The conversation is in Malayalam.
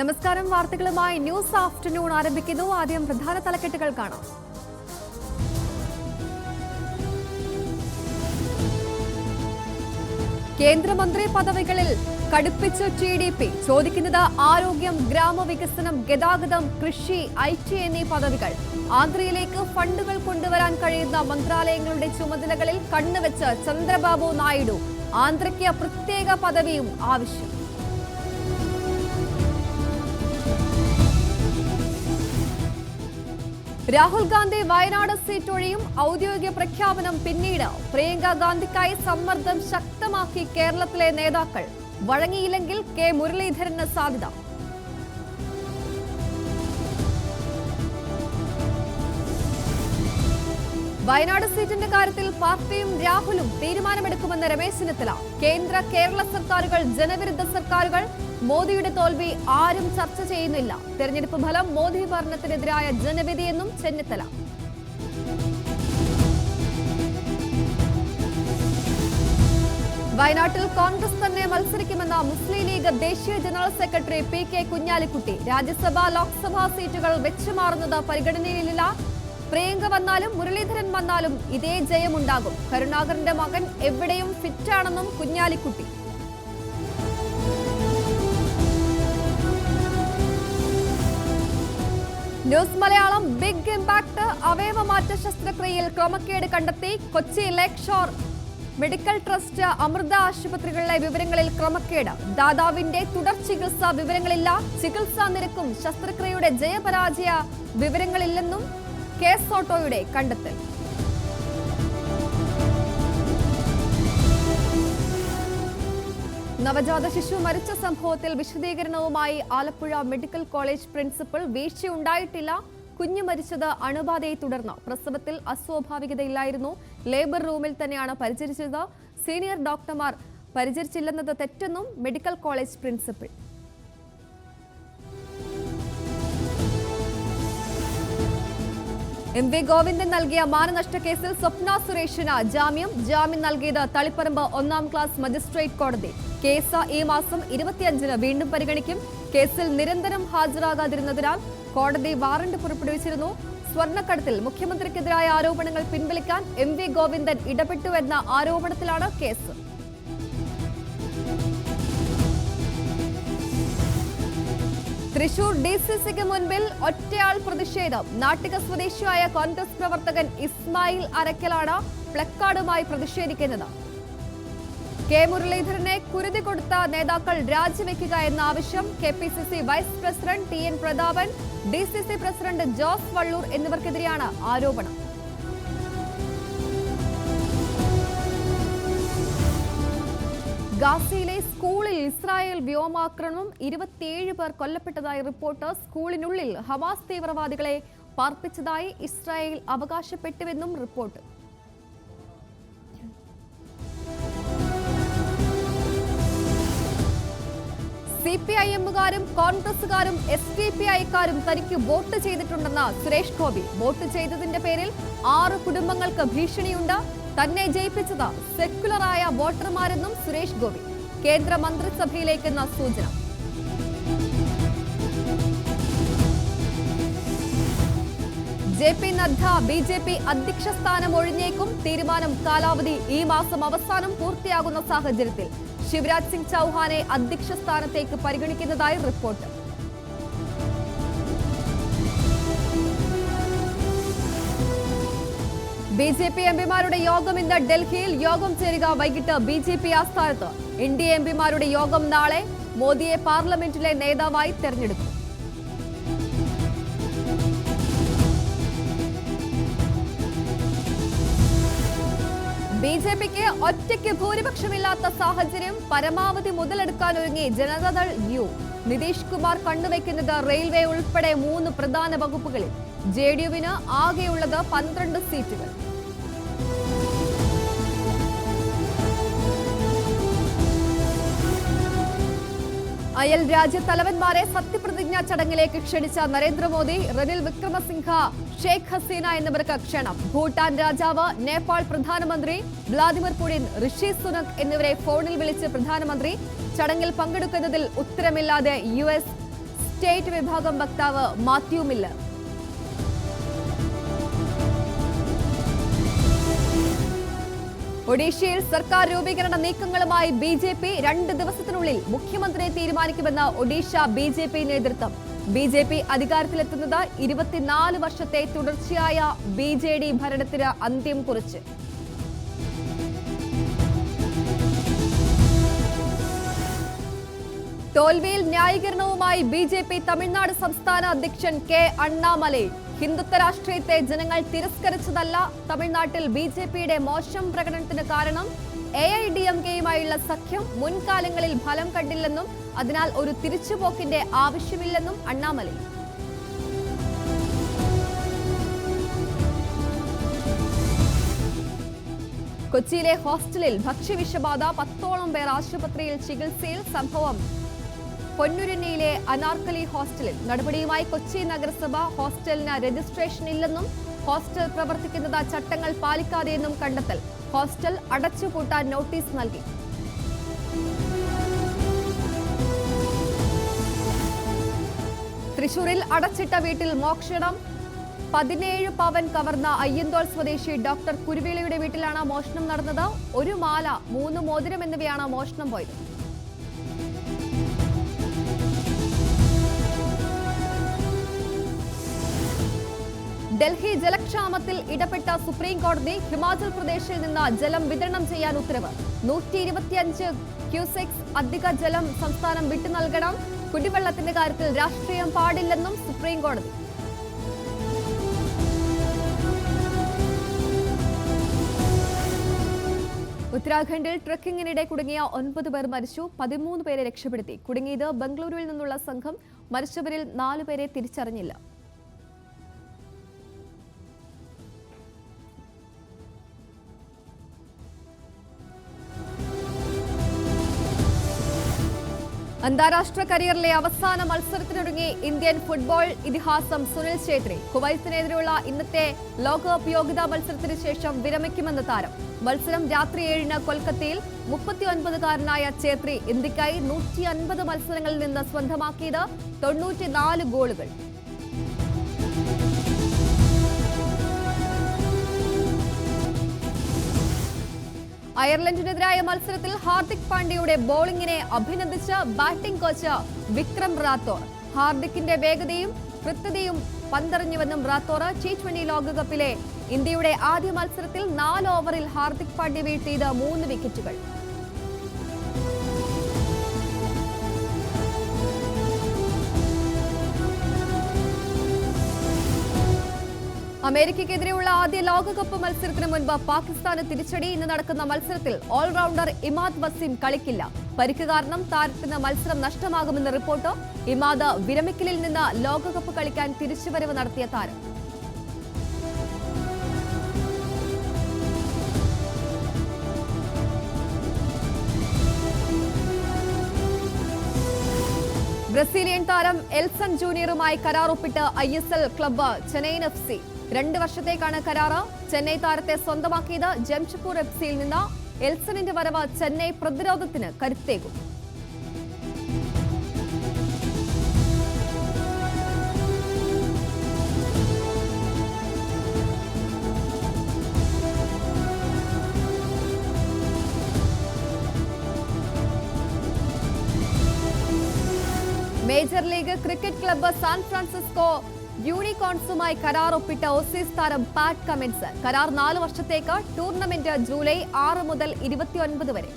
നമസ്കാരം. വാർത്തകളുമായി ന്യൂസ് ആഫ്റ്റർനൂൺ ആരംഭിക്കുന്നു. ആദ്യം പ്രധാന തലക്കെട്ടുകൾ കാണാം. കേന്ദ്രമന്ത്രി പദവികളിൽ കടുപ്പിച്ചു ടി ഡി പി. ചോദിക്കുന്നത് ആരോഗ്യം ഗ്രാമവികസനം ഗതാഗതം കൃഷി ഐ ടി എന്നീ പദവികൾ. ആന്ധ്രയിലേക്ക് ഫണ്ടുകൾ കൊണ്ടുവരാൻ കഴിയുന്ന മന്ത്രാലയങ്ങളുടെ ചുമതലകളിൽ കണ്ണുവെച്ച് ചന്ദ്രബാബു നായിഡു. ആന്ധ്രയ്ക്ക് പ്രത്യേക പദവിയും ആവശ്യം. രാഹുൽ ഗാന്ധി വയനാട് സീറ്റ് ഒഴിയും ഔദ്യോഗിക പ്രഖ്യാപനം പിന്നീട് പ്രിയങ്ക ഗാന്ധിക്കായി സമ്മർദ്ദം ശക്തമാക്കി കേരളത്തിലെ നേതാക്കൾ. വഴങ്ങിയില്ലെങ്കിൽ കെ മുരളീധരന് സാധ്യത. വയനാട് സീറ്റിന്റെ കാര്യത്തിൽ പാർട്ടിയും രാഹുലും തീരുമാനമെടുക്കുമെന്ന് രമേശ് ചെന്നിത്തല. കേന്ദ്ര കേരള സർക്കാരുകൾ ജനവിരുദ്ധ സർക്കാരുകൾ മോദിയുടെ തോൽവി ആരും ചർച്ച ചെയ്യുന്നില്ല. തെരഞ്ഞെടുപ്പ് ഫലം മോദി ഭരണത്തിനെതിരായ ജനവിധിയെന്നും ചെന്നിത്തല. വയനാട്ടിൽ കോൺഗ്രസ് തന്നെ മത്സരിക്കുമെന്ന മുസ്ലിം ലീഗ് ദേശീയ general secretary P K Kunhalikutty. Rajya Sabha Lok Sabha സീറ്റുകൾ വെച്ചുമാറുന്നത് പരിഗണനയിലില്ല. പ്രിയങ്ക വന്നാലും മുരളീധരൻ വന്നാലും ഇതേ ജയമുണ്ടാകും. കരുണാകരന്റെ മകൻ എവിടെയും ഫിറ്റാണെന്നും Kunhalikutty. News Malayalam big impact അവയവമാറ്റ ശസ്ത്രക്രിയയിൽ ക്രമക്കേട് കണ്ടെത്തി Kochi lakeshore shore medical trust Amrita ആശുപത്രികളിലെ വിവരങ്ങളിൽ ക്രമക്കേട്. ദാതാവിന്റെ തുടർ ചികിത്സാ വിവരങ്ങളില്ല. ചികിത്സാ നിരക്കും ശസ്ത്രക്രിയയുടെ ജയപരാജയ വിവരങ്ങളില്ലെന്നും കേസ് ഓട്ടോയുടെ കണ്ടെത്തൽ. നവജാത ശിശു മരിച്ച സംഭവത്തിൽ വിശദീകരണവുമായി ആലപ്പുഴ മെഡിക്കൽ കോളേജ് പ്രിൻസിപ്പൽ വീഴ്ചയുണ്ടായിട്ടില്ല. കുഞ്ഞു മരിച്ചത് അണുബാധയെ തുടർന്ന്. പ്രസവത്തിൽ അസ്വാഭാവികതയില്ലായിരുന്നു. ലേബർ റൂമിൽ തന്നെയാണ് പരിചരിച്ചത്. സീനിയർ ഡോക്ടർമാർ പരിചരിച്ചില്ലെന്നത് തെറ്റെന്നും medical college principal M V Govindan നൽകിയ മാനനഷ്ട കേസിൽ സ്വപ്ന സുരേഷിന് ജാമ്യം. ജാമ്യം നൽകിയത് തളിപ്പറമ്പ് ഒന്നാം ക്ലാസ് മജിസ്ട്രേറ്റ് കോടതി. കേസ് ഈ മാസം ഇരുപത്തിയഞ്ചിന് വീണ്ടും പരിഗണിക്കും. കേസിൽ നിരന്തരം ഹാജരാകാതിരുന്നതിനാൽ കോടതി വാറണ്ട് പുറപ്പെടുവിച്ചിരുന്നു. സ്വർണക്കടത്തിൽ മുഖ്യമന്ത്രിക്കെതിരായ ആരോപണങ്ങൾ പിൻവലിക്കാൻ എം വി ഗോവിന്ദൻ ഇടപെട്ടുവെന്ന ആരോപണത്തിലാണ് കേസ്. തൃശൂർ ഡി സി സിക്ക് മുൻപിൽ ഒറ്റയാൾ പ്രതിഷേധം. നാട്ടിക സ്വദേശിയായ കോൺഗ്രസ് പ്രവർത്തകൻ ഇസ്മായിൽ അരക്കലാണ് പ്ലക്കാർഡുമായി പ്രതിഷേധിക്കുന്നത്. കെ മുരളീധരനെ കുരുതി കൊടുത്ത നേതാക്കൾ രാജിവെക്കുക എന്ന ആവശ്യം K P C C vice president T N Prathapan D C C president Jose Vallur എന്നിവർക്കെതിരെയാണ് ആരോപണം. ഗാസയിലെ സ്കൂളിൽ ഇസ്രായേൽ വ്യോമാക്രമണം ഇരുപത്തിയേഴ് പേർ കൊല്ലപ്പെട്ടതായി റിപ്പോർട്ട് സ്കൂളിനുള്ളിൽ ഹമാസ് തീവ്രവാദികളെ പാർപ്പിച്ചതായി ഇസ്രായേൽ അവകാശപ്പെട്ടുവെന്നും റിപ്പോർട്ട്. സി പി ഐ എമ്മുകാരും കോൺഗ്രസുകാരും എസ് ഡി പി ഐക്കാരും തനിക്ക് വോട്ട് ചെയ്തിട്ടുണ്ടെന്ന് സുരേഷ് ഗോപി. വോട്ട് ചെയ്തതിന്റെ പേരിൽ ആറ് കുടുംബങ്ങൾക്ക് ഭീഷണിയുണ്ട്. തന്നെ ജയിപ്പിച്ചത് സെക്കുലറായ വോട്ടർമാരെന്നും സുരേഷ് ഗോപി. കേന്ദ്ര മന്ത്രിസഭയിലേക്കെന്ന സൂചന. J P Nadda B J P അധ്യക്ഷ സ്ഥാനം ഒഴിഞ്ഞേക്കും തീരുമാനം കാലാവധി ഈ മാസം അവസാനം പൂർത്തിയാകുന്ന സാഹചര്യത്തിൽ. ശിവരാജ് സിംഗ് ചൌഹാനെ അധ്യക്ഷ സ്ഥാനത്തേക്ക് പരിഗണിക്കുന്നതായി റിപ്പോർട്ട്. ബി ജെ പി എംപിമാരുടെ യോഗം ഇന്ന് ഡൽഹിയിൽ യോഗം ചേരുക വൈകിട്ട് ബി ജെ പി ആസ്ഥാനത്ത്. എൻ ഡി എ എംപിമാരുടെ യോഗം നാളെ മോദിയെ പാർലമെന്റിലെ നേതാവായി തെരഞ്ഞെടുക്കും. ബി ജെ പിക്ക് ഒറ്റയ്ക്ക് ഭൂരിപക്ഷമില്ലാത്ത സാഹചര്യം പരമാവധി മുതലെടുക്കാൻ ഒരുങ്ങി ജനതാദൾ യു. നിതീഷ് കുമാർ കണ്ണുവെക്കുന്നത് റെയിൽവേ ഉൾപ്പെടെ മൂന്ന് പ്രധാന വകുപ്പുകളിൽ. ജെ ഡി യുവിന് ആകെയുള്ളത് പന്ത്രണ്ട് സീറ്റുകൾ. അയൽ രാജ്യത്തലവന്മാരെ സത്യപ്രതിജ്ഞാ ചടങ്ങിലേക്ക് ക്ഷണിച്ച നരേന്ദ്രമോദി റനിൽ വിക്രമസിംഹ ഷെയ്ഖ് ഹസീന എന്നിവർക്ക് ക്ഷണം. ഭൂട്ടാൻ രാജാവ് നേപ്പാൾ പ്രധാനമന്ത്രി വ്ളാദിമിർ പുടിൻ ഋഷി സുനക് എന്നിവരെ ഫോണിൽ വിളിച്ച് പ്രധാനമന്ത്രി ചടങ്ങിൽ പങ്കെടുക്കുന്നതിൽ ഉത്തരമില്ലാതെ യു സ്റ്റേറ്റ് വിഭാഗം വക്താവ് മാത്യു മില്ലർ. ഒഡീഷയിൽ സർക്കാർ രൂപീകരണ നീക്കങ്ങളുമായി ബി ജെ പി രണ്ട് ദിവസത്തിനുള്ളിൽ മുഖ്യമന്ത്രിയെ തീരുമാനിക്കുമെന്ന് ഒഡീഷ ബി ജെ പി നേതൃത്വം. ബി ജെ പി അധികാരത്തിലെത്തുന്നത് ഇരുപത്തിനാല് വർഷത്തെ തുടർച്ചയായ ബി ജെ ഡി ഭരണത്തിന് അന്ത്യം കുറിച്ച്. തോൽവിയിൽ ന്യായീകരണവുമായി ബി ജെ പി തമിഴ്നാട് സംസ്ഥാന അധ്യക്ഷൻ കെ അണ്ണാമലൈ ഹിന്ദുത്വ രാഷ്ട്രീയത്തെ ജനങ്ങൾ തിരസ്കരിച്ചതല്ല. തമിഴ്നാട്ടിൽ ബി ജെ പിയുടെ മോശം പ്രകടനത്തിന് കാരണം എ ഐ ഡി എം കെയുമായുള്ള സഖ്യം മുൻകാലങ്ങളിൽ ഫലം കണ്ടില്ലെന്നും അതിനാൽ ഒരു തിരിച്ചുപോക്കിന്റെ ആവശ്യമില്ലെന്നും അണ്ണാമലൈ. കൊച്ചിയിലെ ഹോസ്റ്റലിൽ ഭക്ഷ്യവിഷബാധ പത്തോളം പേർ ആശുപത്രിയിൽ ചികിത്സയിൽ സംഭവം പൊന്നുരുന്നിയിലെ അനാർക്കലി ഹോസ്റ്റലിൽ നടപടിയുമായി കൊച്ചി നഗരസഭ ഹോസ്റ്റലിന് രജിസ്ട്രേഷൻ ഇല്ലെന്നും ഹോസ്റ്റൽ പ്രവർത്തിക്കുന്നത് ചട്ടങ്ങൾ പാലിക്കാതെയെന്നും കണ്ടെത്തൽ. ഹോസ്റ്റൽ അടച്ചുപൂട്ടാൻ നോട്ടീസ് നൽകി. തൃശൂരിൽ അടച്ചിട്ട വീട്ടിൽ മോഷണം പതിനേഴ് പവൻ കവർന്ന അയ്യന്തോൾ സ്വദേശി ഡോക്ടർ കുരുവേളിയുടെ വീട്ടിലാണ് മോഷണം നടന്നത്. ഒരു മാല മൂന്ന് മോതിരം എന്നിവയാണ് മോഷണം പോയത്. ഡൽഹി ജലക്ഷാമത്തിൽ ഇടപെട്ട സുപ്രീം കോടതി ഹിമാചൽ പ്രദേശിൽ നിന്ന് ജലം വിതരണം ചെയ്യാൻ ഉത്തരവ്. നൂറ്റി ഇരുപത്തിയഞ്ച് ക്യൂസെക്സ് അധിക ജലം സംസ്ഥാനം വിട്ടു നൽകണം. കുടിവെള്ളത്തിന്റെ കാര്യത്തിൽ രാഷ്ട്രീയം പാടില്ലെന്നും സുപ്രീം കോടതി. ഉത്തരാഖണ്ഡിൽ ട്രക്കിങ്ങിനിടെ കുടുങ്ങിയ ഒൻപത് പേർ മരിച്ചു. പതിമൂന്ന് പേരെ രക്ഷപ്പെടുത്തി. കുടുങ്ങിയത് ബംഗളൂരുവിൽ നിന്നുള്ള സംഘം മരിച്ചവരിൽ നാലു പേരെ തിരിച്ചറിഞ്ഞില്ല. അന്താരാഷ്ട്ര കരിയറിലെ അവസാന മത്സരത്തിനൊരുങ്ങി ഇന്ത്യൻ ഫുട്ബോൾ ഇതിഹാസം സുനിൽ ഛേത്രി. കുവൈത്തിനെതിരെയുള്ള ഇന്നത്തെ ലോകകപ്പ് യോഗ്യതാ മത്സരത്തിന് ശേഷം വിരമിക്കുമെന്ന് താരം. മത്സരം രാത്രി ഏഴിന് കൊൽക്കത്തയിൽ മുപ്പത്തിയൊൻപതുകാരനായ ഛേത്രി ഇന്ത്യക്കായി നൂറ്റി അൻപത് മത്സരങ്ങളിൽ നിന്ന് സ്വന്തമാക്കിയത് തൊണ്ണൂറ്റിനാല് ഗോളുകൾ. അയർലൻഡിനെതിരായ മത്സരത്തിൽ ഹാർദിക് പാണ്ഡ്യയുടെ ബോളിംഗിനെ അഭിനന്ദിച്ച് ബാറ്റിംഗ് കോച്ച് വിക്രം റാത്തോർ. ഹാർദിക്കിന്റെ വേഗതയും കൃത്യതയും പന്തറിഞ്ഞുവെന്നും റാത്തോർ ടി ട്വന്റി ലോകകപ്പിലെ ഇന്ത്യയുടെ ആദ്യ മത്സരത്തിൽ നാല് ഓവറിൽ ഹാർദിക് പാണ്ഡ്യ വീഴ്ത്തിയത് മൂന്ന് വിക്കറ്റുകൾ. അമേരിക്കയ്ക്കെതിരെയുള്ള ആദ്യ ലോകകപ്പ് മത്സരത്തിന് മുൻപ് പാകിസ്ഥാന് തിരിച്ചടി ഇന്ന് നടക്കുന്ന മത്സരത്തിൽ ഓൾറൗണ്ടർ ഇമാദ് വസീം കളിക്കില്ല. പരിക്ക് കാരണം താരത്തിന് മത്സരം നഷ്ടമാകുമെന്ന റിപ്പോർട്ട്. ഇമാദ് വിരമിക്കലിൽ നിന്ന് ലോകകപ്പ് കളിക്കാൻ തിരിച്ചുവരവ് നടത്തിയ താരം. ബ്രസീലിയൻ താരം എൽസൺ ജൂനിയറുമായി കരാർ ഒപ്പിട്ട് I S L club Chennaiyin F C. രണ്ട് വർഷത്തേക്കാണ് കരാറ്. ചെന്നൈ താരത്തെ സ്വന്തമാക്കിയത് ജംഷഡ്പൂർ എഫ് സിയിൽ നിന്ന് എൽസണിന്റെ വരവ് ചെന്നൈ പ്രതിരോധത്തിന് കരുത്തേകും. Major league cricket club San Francisco യൂണിക്കോൺസുമായി കരാർ ഒപ്പിട്ട ഓസീസ് താരം പാറ്റ് കമിൻസ് കരാർ നാല് വർഷത്തേക്ക് ടൂർണമെന്റ് ജൂലൈ ആറ് മുതൽ ഇരുപത്തിയൊൻപത് വരെ.